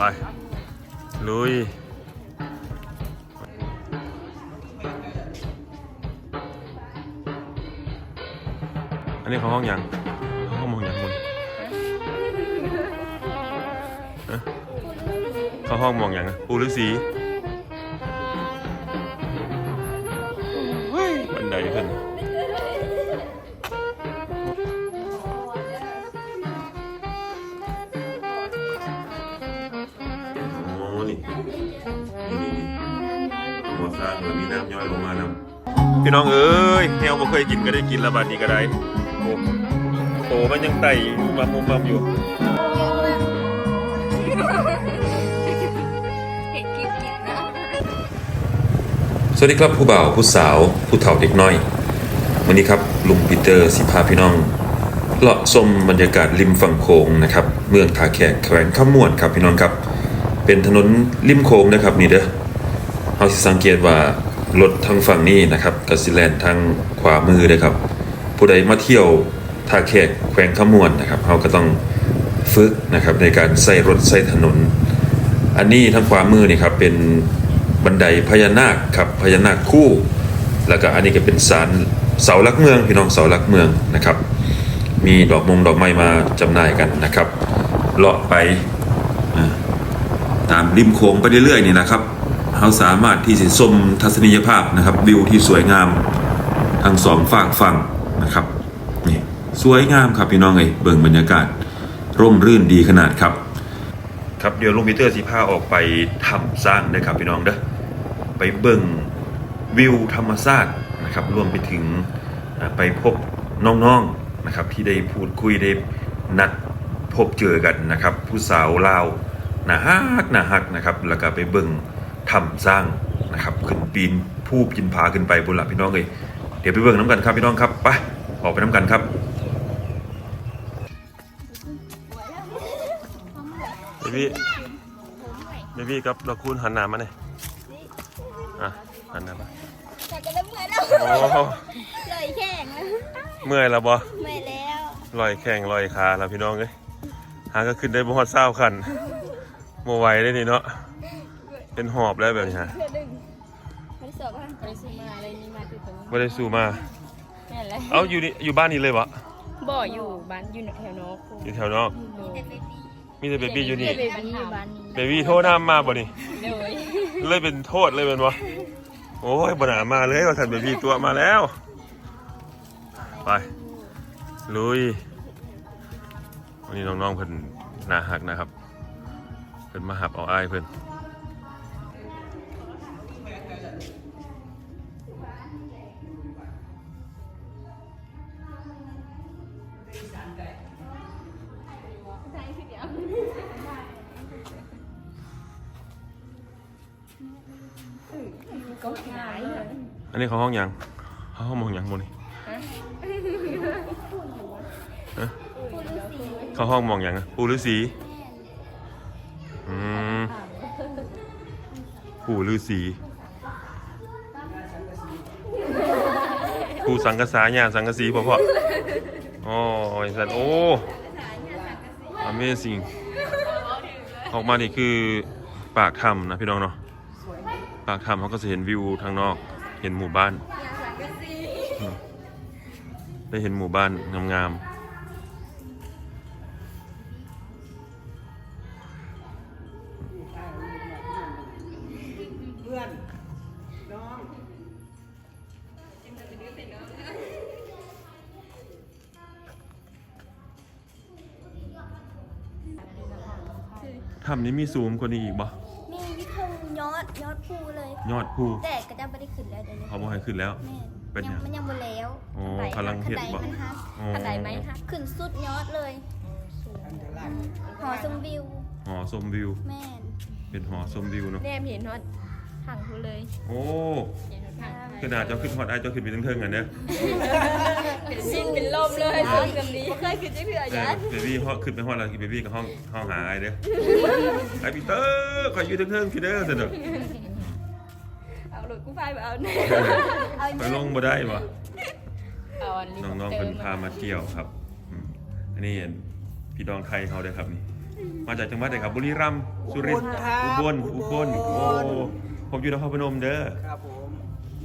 ไป ลุยอันนี้เขาห้องยังเขาห้องมองยังมึงเขาห้องมองยังอะปูฤาษี หัวซากเลยมีน้ำย้อยลงมาน้ำพี่น้องเอ้ยแนวบ่เคยกินก็ได้กินและบาดนี้ก็ได้โอ้โหมันยังไต่มามุมมัมอยู่สวัสดีครับผู้บ่าวผู้สาวผู้เฒ่าเด็กน้อย วันนี้ครับลุงปีเตอร์สิพาพี่น้องเลาะชมบรรยากาศริมฝั่งโขงนะครับ เมืองทาแขกแขวงข้ามวนครับพี่น้องครับ เป็นถนนริมโขงนะครับนี่เด้อ เราสิสังเกตว่ารถทางฝั่งนี้นะครับกสิแลนทางขวามือเลยครับ ผู้ใดมาเที่ยวท่าแขกแขวงข้ามวนนะครับเราก็ต้องฝึกนะครับในการใส่รถใส่ถนน อันนี้ทางขวามือนี่ครับเป็นบันไดพญานาคครับพญานาคคู่ แล้วก็อันนี้ก็เป็นศาลเสาลักเมืองพี่น้องเสาลักเมืองนะครับ มีดอกมงดอกไม้มาจำหน่ายกันนะครับเลาะไปตามริมโค้งไปเรื่อยๆนี่นะครับ เราสามารถที่จะชมทัศนียภาพนะครับวิวที่สวยงามทั้งสองฝากฝั่งนะครับนี่สวยงามครับพี่น้องเอ้ยเบิ่งบรรยากาศร่มรื่นดีขนาดครับ ครับเดี๋ยวลุงปีเตอร์สิพาออกไปทำสร้างนะครับพี่น้องเด้อไปเบิ่งวิวธรรมชาตินะครับรวมไปถึงไปพบน้องๆนะครับที่ได้พูดคุยได้นัดพบเจอกันนะครับ ผู้สาวลาวหนาฮักหนาฮักนะครับแล้วก็ไปเบิ่ง ทำสร้างนะครับขึ้นปีนผู้กินผาขึ้นไปบนหลัพี่น้องเลยเดี๋ยวไปเบิ่งน้ำกันครับพี่น้องครับไปออกไปน้ำกันครับเบบี้เบบี้กับเราคูณหันหน้ามาหน่อยอะหันหน้ามาแต่จะได้เมื่อยแล้วโอ้เลยแข่งแล้วเมื่อยแล้วบ่เมื่อยแล้วลอยแข้งลอยขาแล้วพี่น้องเอ้ยหาก็ขึ้นได้บ่ฮอดเศร้าขันโมไหวได้นี่เนาะ เป็นหอบแล้วแบบนี้ฮะเพื่อดึงไม่ได้สอบไม่ได้ซื้อมาอะไรนี่มาคือตรงนี้ไม่ได้สู้มา แม่นเลยเอ้าอยู่นี่อยู่บ้านนี้เลยบ่บ่ออยู่บ้านอยู่แถวนอกอยู่แถวนอกมีแต่เบบี้อยู่นี่เบบี้อยู่บ้านนี้เบบี้โทษน้ำมาบ่นี่เลยเลยเป็นโทษเลยเป็นวะโอ้ยบนามาเลยว่าท่านเบบี้ตัวมาแล้ว ไปลุยวันนี้น้องๆเพิ่นหนาหักนะครับ เพิ่นมาหับเอาอ้ายเพิ่น นนี้เขาห้องหยังเขาห้องมองหยังบนนี่ฮะเขาห้องมองหยังอะปูฤาษีอืมปู่ฤาษีปู่สังกษาญาสังกสีพ่อพ่ออ๋อไอ้สัตว์โอ้ Amazing ออกมานี่คือปากถ้ำนะพี่น้องเนาะปากถ้ำเขาก็จะเห็นวิวทางนอก เห็นหมู่บ้านอืมได้เห็นหมู่บ้านงามเพื่อนน้องๆถ้ำนี้มีสูงกว่านี้อีกบ่มีวิทงยอดยอดภูเลย ยอดภูแต่ บ่ให้ขึ้นแล้วแม่เป็นหยัง มันยังบ่แล้วอ๋อบันไดกำลังเฮ็ดบ่บันไดมันฮักอ๋อบันไดไหมฮักขึ้นสุดยอดเลยหอชมวิวหอชมวิว แม่นเป็นหอชมวิวเนาะ แนมเห็นฮอดทางพูเลยโอ้เห็นทางขนาดเจ้าขึ้นฮอดไอ้ายเจ้าขึ้นไปทั้งเทิงกันเด้อเป็นสิ้นเป็นลมเลยลมแบบนี้เคยขึ้นจะเถื่อเอยัอนเบบี้ฮอดขึ้นไปฮอดแล้วเบบี้ก็ห้องห้องหาไอ้ายเด้อไอ้ปีเตอร์ขอยอยู่ทั้งเทิงพี่เด้อเสนอเอาหลุดกูไฟไปเอาไปลงบ่ได้บ่เอาอันน้องๆเป็นพามาเที่ยวครับอืมอันนี้พี่ดองไทยเขาเด้อครับนี่ มาจากจังหวัดไหนครับบุรีรัมย์สุรินทร์อุอุบบลลอุครับบลอุบลโอ้ผมอยู่นครพนมเด้อครับผม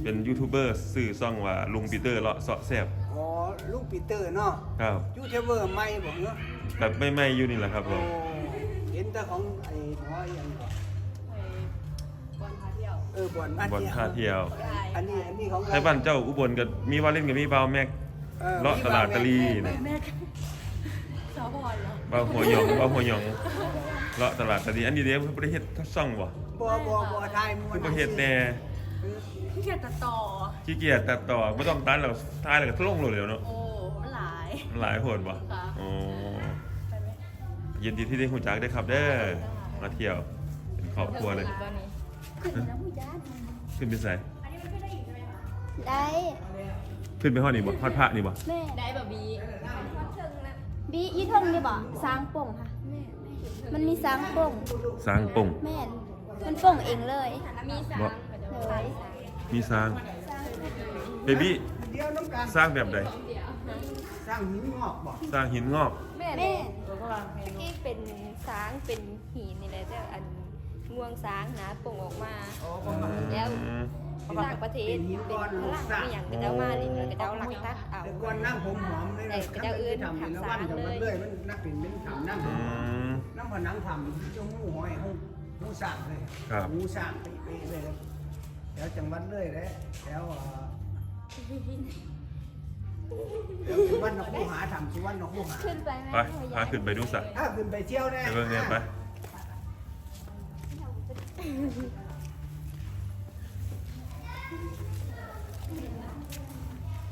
เป็นยูทูบเบอร์สื่อซ่องว่าลุงปีเตอร์เลาะเสาะแซบอ๋อลูกปีเตอร์เนาะครับยูทูบเบอร์ใหม่บ่เนาะแบบไม่ไม่อยู่นี่แหละครับผโอ้ม เห็นแต่ของไอ้หมออย่างก่อน เออบอลบอลท่าเที่ยว อันนี้อันนี้ของไทยบ้านเจ้าอุบลก็มีวาเล่นกับมีเบาแม็กออเลาะตลาดตะลีนะสาวบอลเหรอเบาหัวหยองเบาหัวหยองเลาะตลาดตะลีอันนี้เด้ประเทศทัซ่องบ่บ่บ่บ่ทายมันคือประเทศแน่พี่เกียรตัดต่อขี้เกียจตัดต่อไม่ต้องตัดหรอกท้ายแล้วก็ลงเลยเนาะโอ้มันหลายมันหลายโหดบ่ค่ะโอ้ยินดีที่ได้หูจักได้อครับเด้อมาเที่ยวเป็นครอบครัวเลย ขึ้นแล้วผู้ย้ายขึ้นไปใส่ได้ขึ้นไปห้อนี่บ่ฮอดพระนี่บ่แม่ได้แบบบีบียี่ทงนี่บ่สร้างป่งค่ะ มันมีสร้างป่งสร้างปงแม่นมันป่งเองเลยมีสร้างบ่เลยมีสร้างเบบี้เดียวน้ำกันสร้างแบบใดสร้างหินงอกบ่สร้างหินงอก แม่แม่ตะกี้เป็นสร้างเป็นหินนี่แหละแต่อัน งวงสร้างนะป่งออกมาอ๋อประมาณแล้วอืมต่างประเทศเป็นพลังไม่อย่างกระเจ้ามาลินกระเจ้าหลักตักเอาแต่ก่อนนั่งผมหอมเลยแต่กระเจ้าอื่นทำทำแล้วสาวันรจะเลมายเลยมันนักเป็นเป็นทำนั่งอืมน้ำผนังทำจงหูหอยหูหูสร้างเลยครับหูสร้างไปไปเลยแล้วจังหวัดเลยแล้วแล้วเอ่อแล้วจังหวัดนกผู้หาทำจังหวัดนกผู้หาขึ้นไปไหมไปพาขึ้นไปดูสักถ้าขึ้นไปเที่ยวแน่ไปเบิ่งเนี่ยไป เ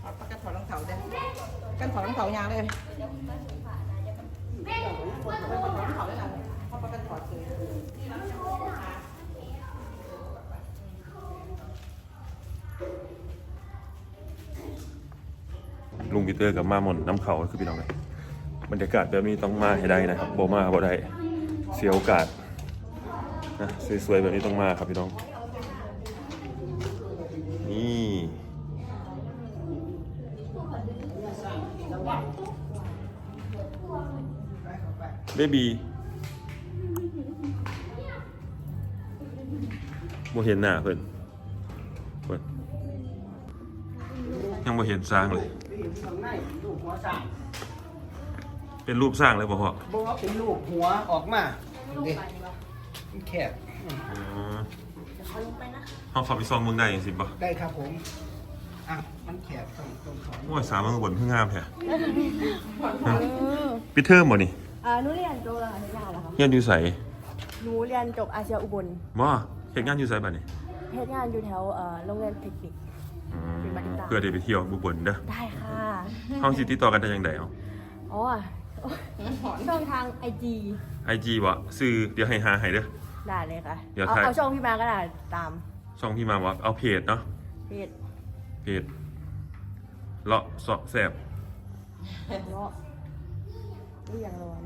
อาปากกันถอดรองเท้าได้กันถอดรองเท้ายางเลยลุงปีเตอร์กับมาหมนน้ำเขาคือพี่น้องเลยบรรยากาศแบบนี้ต้องมาให้ได้นะครับโบมาบ่ได้เสียโอกาส นะสวยๆแบบนี้ต้องมาครับพี่น้อง นี่เบบีบ่เห็นหน้าเพิ่อนเพิ่อนยังบ่เห็นสร้างเลย เป็นรูปสร้างเลยบ่พ่อบอกว่าเป็นลูกหัวออกมาเด็ก มันแคบอ๋อห้องขับไปซองเมืองได้ยังสิบ่ได้ครับผมอะมันแคบตรงตรงเขาโอ้ยสามเมืองบนเพิ่งงามแท้ปิดเทอมบ่นี่อ่าหนูเรียนจบแล้วค่ะที่ยาแล้วครับเฮียนอยู่ไสหนูเรียนจบอาเซียอุบลบ่เฮ็ดงานอยู่ไสบัดนี้เฮ็ดงานอยู่แถวเอ่อโรงเรียนเทคนิค อืมเป็นบัณฑิตา เพื่อได้ไปเที่ยวบุบลเด้อได้ค่ะห้องสิติดต่อกันได้จังได๋เอ้าอ๋อช่องทางไอจี IG บ่ซื้อเดี๋ยวให้หาให้เด้อ ได้เลยค่ะ เดี๋ยวเอาถ่าย เอาช่องพี่มาก็ได้ตามช่องพี่มาบ่เอาเพจเนาะเพจเพจเลาะเสาะแสบเลาะนี่อย่างร้อน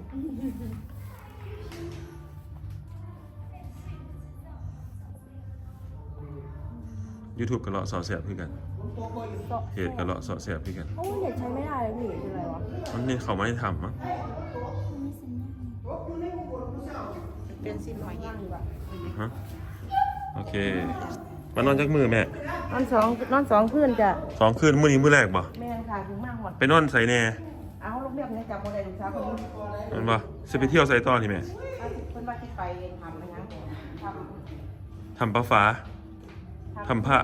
YouTube ก็เลาะเสาะแสบคือกันเลาะเพจก็เลาะเสาะแสบคือกันโอ้เน็ตใช้ไม่ได้เลยพี่คืออะไรวะมันนี่เขาไม่ได้ทำมั้ง เป็นสินหอยย่างดีกว่าฮะโอเคมานอนจักมือแม่นอนสองนอนสองคืนจะสองคืนมื้อนี้มื้อแรกบ่แม่ค่ะถึงมากหมดไปนอนใส่แน่เอาลูกเรียบเนี่ยจับโมเดลลูกสาวคนนี้มันบ่สิไปเที่ยวใส่ต่อนี่แม่เอาคนว่าที่ไปทำนะทำทำปลาฟ้าทำผ้า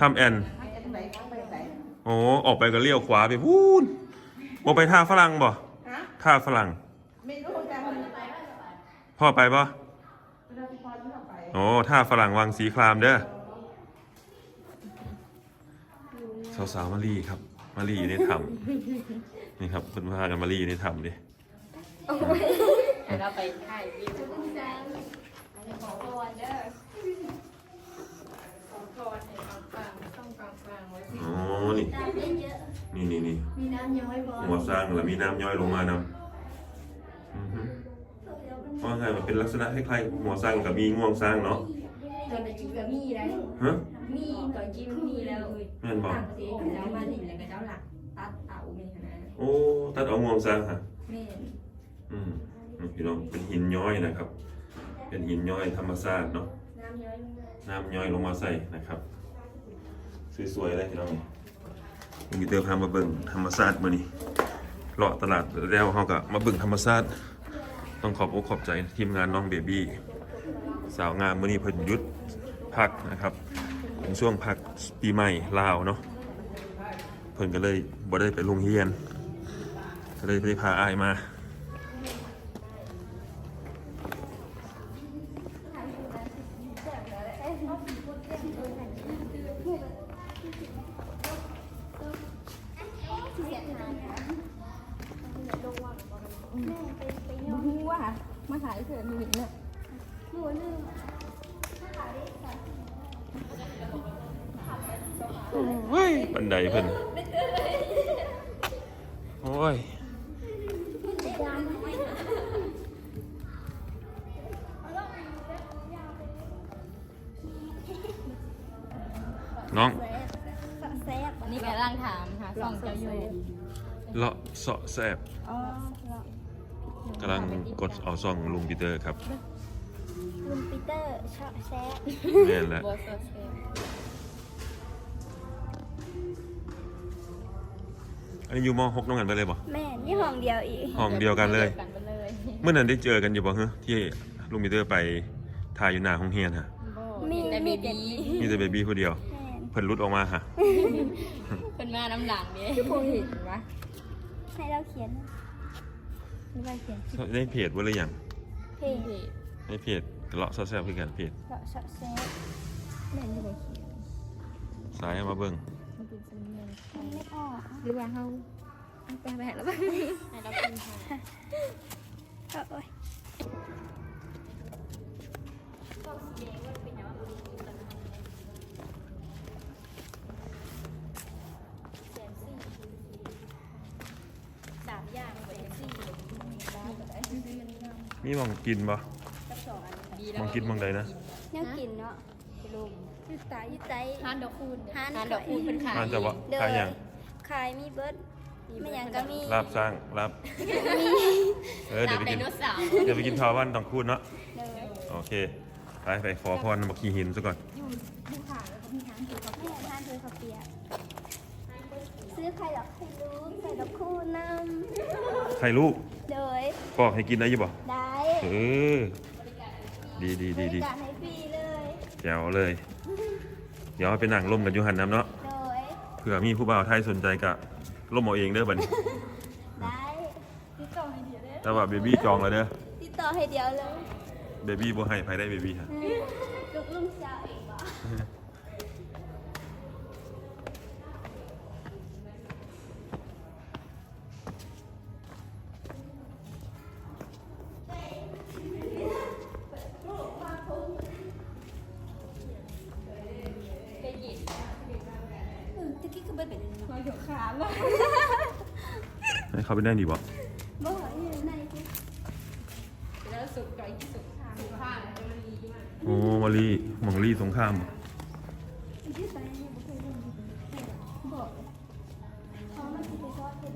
ทำแอนให้จะไหนไปไหนโอ้ออกไปก็เลี้ยวขวาไปพูนบ่ไปท่าฝรั่งบ่ฮะท่าฝรั่ง ไม่รู้แต่มันไป พ่อไปบ่เวลาที่พอที่เราไปโอ้ท่าฝรั่งวังสีครามเด้อสาวๆมารีครับ มารีอยู่ในถ้ำนี่ครับคุณพากันมารีอยู่ในถ้ำดิเราไปถ่ายวิวขอพรเด้อโอ้นี่น้ำเยอะนี่นี่นี่ๆมีน้ำยังไม่พอหัวสร้างแล้วมีน้ำย่อยลงมานำอือฮึ เพราะไงมันเป็นลักษณะคล้ายๆหัวสร้างกับมีง่วงสร้างเนาะตอนกินก็มีได้ฮะมีตอนกินมีแล้วเอ้ยแม่นบอกต่างประเทศกับเจ้ามาลินแล้วกับเจ้าหลักตัดเอาไม่ขนาดโอ้ตัดเอาง่วงสร้างฮะแม่นอืมนี่พี่น้องเป็นหินย้อยนะครับ เป็นหินย้อยธรรมชาติเนาะน้ำย้อยลงมาน้ำย้อยลงมาใส่นะครับสวยๆเลยพี่น้องลุงปีเตอร์พามาเบิ่งธรรมชาติมื้อนี้เลาะตลาดแล้วเฮาก็มาเบิ่งธรรมชาติ ต้องขอบอกขอบใจทีมงานน้องเบบี้สาวงามมือนี้พิ่นยุดพักนะครับเป็นช่วงพักปีใหม่ลาวเนาะเพิ่นก็เลยบ่ได้ไปโรงเรียนก็เลยไปพาอายมา บูว่ามาขายเถื่อนมีเนี่ย บันไดเพิ่นโอ้ยน้องแซ่บอันนี้กำลังถามหาส่องเจ้าอยู่เลาะเสาะแสบอ๋อกำลังกดเอาซ่องลุงปีเตอร์ครับ ลุงปีเตอร์ชอบแซ่บแม่นแหละ อสเซมอันนี้อยู่ม .6 น้องกันไปเลยบ่แม่นี่ห้องเดียวอีกห้องเดียวกันเลย กันไปเลยเมื่อนั้นได้เจอกันอยู่บ่ฮะที่ลุงปีเตอร์ไปถ่ายอยู่หน้าห้องเฮียนฮะมีแต่เบบีมีแต่เบบี้ผู้เดียว แม่นเพิ่นรุดออกมาฮะเป็นมาน้ำหลังเนี่ยคงเห็นวะให้เราเขียนนี่ว่าเขียนได้เพจบ่หรือยังเพลงในเพจเลาะเสาะแสบคือกันเพจเราชอบแซ่บแม่นี่เลยเขียน สายเอามาเบิ่ง มันเป็นสำเนียงมันไม่ออกหรือว่าเฮาไปไปแล้วไปให้เราเป็นค่ะโอ้ยสามอย่างเป็นสี่มีหมองกินบ่ดีหมองกินหมองใดนะเนี่ยกินเนาะลุม ยืดตายืดใจทานดอกคูณทานทานดอกคูณเป็นขายอ่านจะบ่เด้ขายหยังขายมีเบิร์ดไม่อย่างก็มีลาบสร้างลาบเออเดี๋ยวไปไดกินโนเสาร์เดี๋ยวไปกินข้าววันต้องคูดเนาะเด้อโอเคไปไปขอพรมาขี่หินซะก่อนแม่ทานเธอข้าวเปียกซื้อไข่ดอกไข่ลูกใส่ดอกคู่น้ใครลูกำโดยปอกให้กินได้อยี่บ่ได้เออดีดีดีดีบริการให้ฟรีเลยแจ๋วเลย เดี๋ยวไปนั่งร่มกันอยู่หันน้ำเนาะโดยเผื่อมีผู้บ่าวไทยสนใจกะร่มเอาเองเด้อบัดนี้ได้ติดต่อให้เดียวเลยแต่ว่าเบบี้จองแล้วเด้อติดต่อให้เดียวเลยเบบี้บ่ให้ไผได้เบบี้ฮะลูกลุงสาวเอง เขาไปได้ดีบ่บ่อยู่ในที่แล้วสุกไก่สุกสุกผ้ามันดีมากโอ้มารีหมองรีสงครามบ่ที่ไปเนี่ยบ่เคยเล่นบอกพอมันสิไปซอสเป็น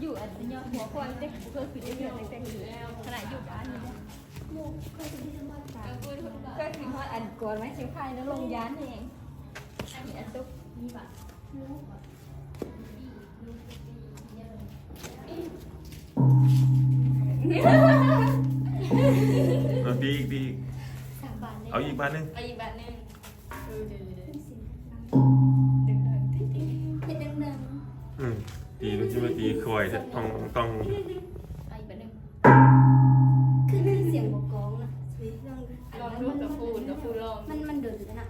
อยู่อันนี้หัวควายเด็กเพื่อคือได้เรื่องแต่อยู่ขนาดอยู่บ้านนี่หมูเคยไปที่สมบัติศาสตร์ก็คือทอดอันกวนไว้เชียงคายแล้วลงยานเองอันนี้อันซุปมีแบบ เอาปีอีกปีอีกสามบาทเลยเอาอีกบาทหนึงไปอีกแบบนึงเออเดี๋ยวเห็ดดังอืมตีมันจะมาตีคอยต้องต้องไปอีกแบบนึงๆคือมีเสียงบอกกองนะสวยลองลองดูกับฟูนกับฟูลองมันมันเดินเลยนะ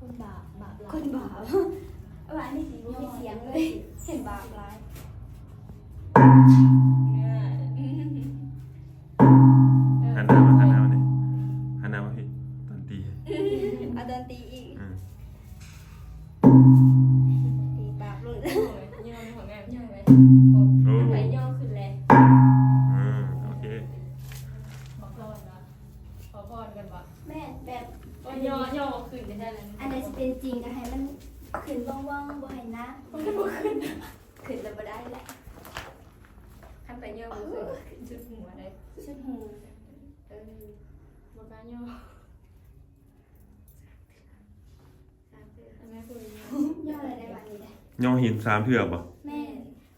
คนบาปบาปคนบาปว่านี่สิบ่มีเสียงเลย เห็นบาปร้าย ไม่ได้เลยอันใดสิเป็นจริงก็ให้มันขึ้นว่องๆบ่อยนะมันก็บ่ขึ้นขึ้นแล้วบ่ได้แหละขั้นไปย่อมานขึ้ชุดหัวได้ชุดหูเออบ่กล้าย่อแย่ออะไรได้บ้างนี่ไย่อหินสามเถื่อบ่แม่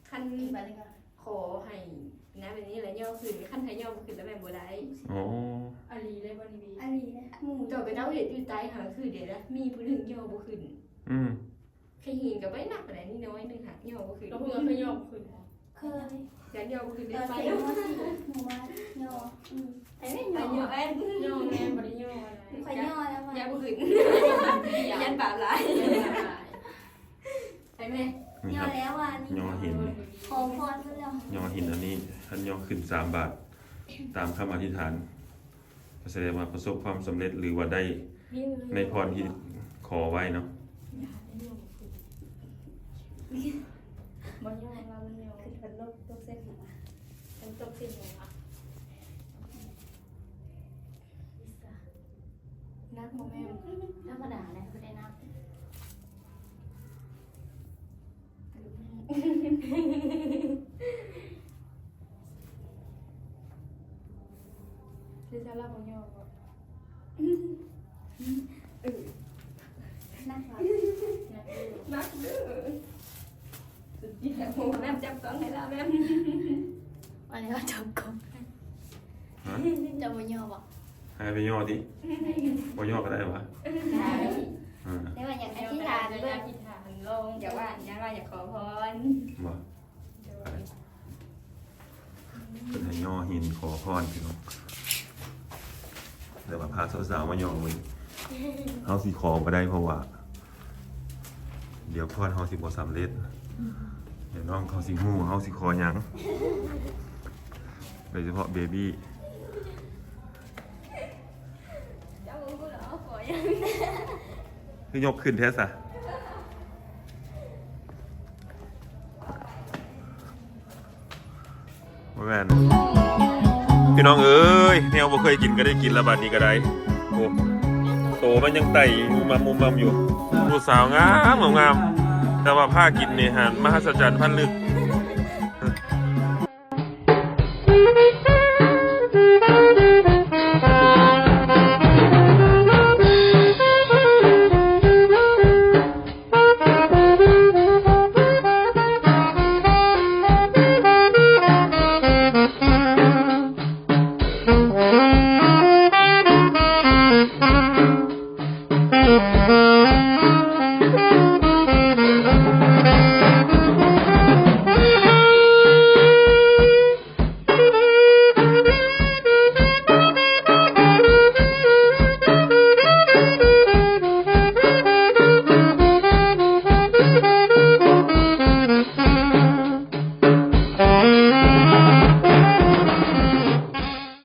คันนี้ไปเลยค่ะขอให้ นะแบบนี้แหละย่อขึ้นคันให้ย่อบ่ขึ้นแล้วแม่บ่ได้อ๋ออาลีเลยบ่นี่อันนี้นะหมูเจ้าไปเดาเห็ดอยู่ใต้หาคือเดี๋ยวนะมีผู้หนึงย่อบ่ขึ้นอืมแค่หินกับไว้หนักแต่นี่น้อยหนึงค่ะย่อบ่ขึ้นแล้วเพื่อนไม่ยอมคืนเคยยันย่อบ่ขึ้นตได้อนไปเซ็งว่าสิหมูว่าย่ออืมไอ้แม่ไปย่ย่ออแอนย่อแม่บริย่ออะไรข่อยย่อแล้วว่าย่อบ่ขึ้นยันบาปหลายไปแม่ นี่ย่คอรับแล้วว่านี่ย่อหิน ขอพรซะแล้วย่อหินอันนี้ ท่านย่อขึ้นสามบาท ตามคำอธิษฐานแสดงว่าประสบความสำเร็จหรือว่าได้ในพรที่ขอไว้เนาะมันย่อเรามันย่อคือเป็นโรคโรคเส้นหัวเป็นตกสิ่งหัวนักบ่แม่ธรรมดาเลยคือได้นับ คือจะรับบ่ย่อบ่ นับว่า นักเด้อสุดยอดโอ้แม่จับกล้องให้แล้วแม่ วันนี้ก็จบก่อน ฮะ จะบ่ย่อบ่ ให้ไปย่อดิบ่ย่อก็ได้วะได้อ่าแต่ว่าอยากอธิษฐานจะเบิ่ยางกินทานลงอย่าว่าอย่าว่าอย่าขอพรบ่เป็นให้ย่อหินขอพรพี่น้องแต่ว่าพาสาวๆมาย่อเว้ยเฮาสิขอบ่ได้เพราะว่า เดี๋ยวพรเฮาสิบ่สำเร็จเดี๋ยวน้องเขาสิฮู้เฮาสิขอหยังโดยเฉพาะเบบี้ เจ้าบ่ เหรอขอยังคือยกขึ้นแท้ซะบ่แม่นพี่น้องเอ้ยแนวบ่เคยกินก็ได้กินและบาดนี้ก็ได้โอ้โตมันยังไต่มุมมัมมุมมัมอยู่ลูกสาวงามงามแต่ว่าผ้ากินเนี่ยหันมหัศจรรย์พันลึก